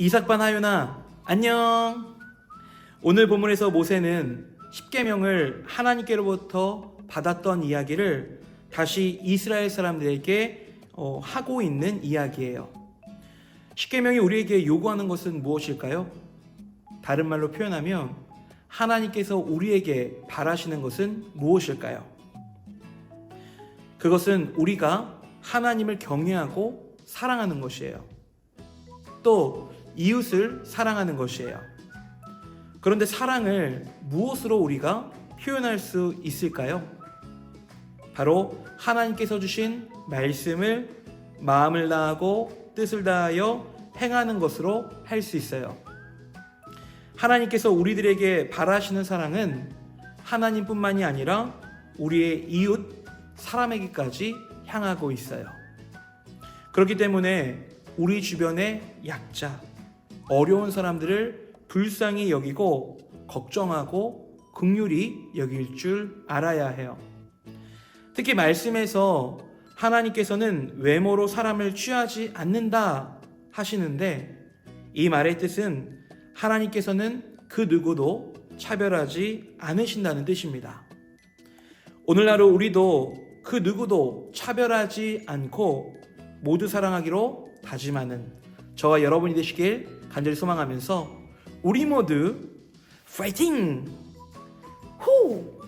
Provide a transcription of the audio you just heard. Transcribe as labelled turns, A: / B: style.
A: 이삭반 하윤아 안녕. 오늘 본문에서 모세는 십계명을 하나님께로부터 받았던 이야기를 다시 이스라엘 사람들에게 어, 하고 있는 이야기예요. 십계명이 우리에게 요구하는 것은 무엇일까요? 다른 말로 표현하면 하나님께서 우리에게 바라시는 것은 무엇일까요? 그것은 우리가 하나님을 경외하고 사랑하는 것이에요. 또 이웃을 사랑하는 것이에요. 그런데 사랑을 무엇으로 우리가 표현할 수 있을까요? 바로 하나님께서 주신 말씀을 마음을 다하고 뜻을 다하여 행하는 것으로 할 수 있어요. 하나님께서 우리들에게 바라시는 사랑은 하나님뿐만이 아니라 우리의 이웃 사람에게까지 향하고 있어요. 그렇기 때문에 우리 주변의 약자, 어려운 사람들을 불쌍히 여기고 걱정하고 극률이 여길 줄 알아야 해요. 특히 말씀에서 하나님께서는 외모로 사람을 취하지 않는다 하시는데 이 말의 뜻은 하나님께서는 그 누구도 차별하지 않으신다는 뜻입니다. 오늘날 우리도 그 누구도 차별하지 않고 모두 사랑하기로 다짐하는 저와 여러분이 되시길 간절히 소망하면서 우리 모두 파이팅! 후!